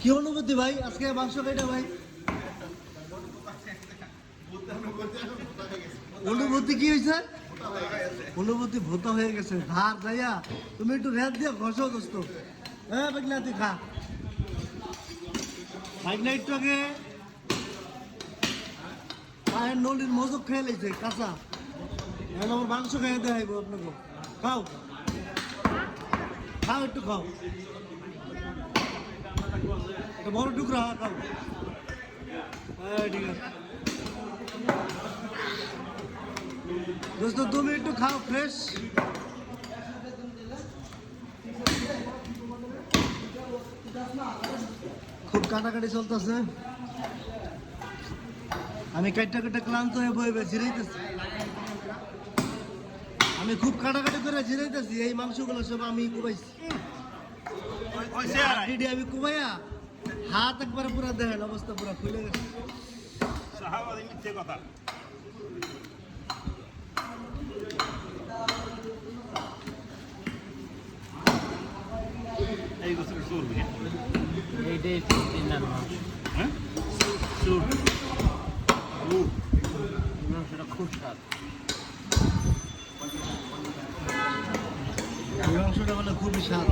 কি অনুভূতি ভাই? আজকে মাংস খাইটা ভাই? অনুভূতি কি হয়েছে অনুভূতি ভূতা হয়ে গেছে। ধার যাইয়া, তুমি একটু রেত দিয়ে ঘষো দোস্ত। হ্যাঁ বেগনা তুই খা। বাইকনা একটু আগে। পায়ের নলির মজক খেয়ে লেছে কাঁচা। এখন আমার মাংস খেয়ে দেখাইবো আপনাকে। খাও। খাও, একটু খাও। বড় টুকরা খাও হ্যাঁ ঠিক আছে। তুমি একটু খাও ফ্রেশ খুব কাটাকাটি চলতেছে। আমি কাটটা কাটটা ক্লান্ত হয়ে বয়ে বয়ে জিরাইতেছি আমি খুব কাটাকাটি করে জিরাইতেছি এই মাংসগুলো সব আমি কুবাইছি। হাড্ডি আমি কুবাইয়া হাত একবার পুরো দেখেন অবস্থা পুরো খুলে গেছে শাহাবাদি মিথ্যে কথা এই গোসল সুর বুঝে এইটাই ফিফটিন মাংস হ্যাঁ সুর উ মাংসটা বলে খুবই স্বাদ।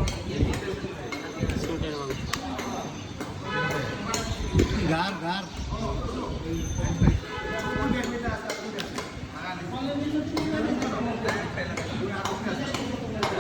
গার গার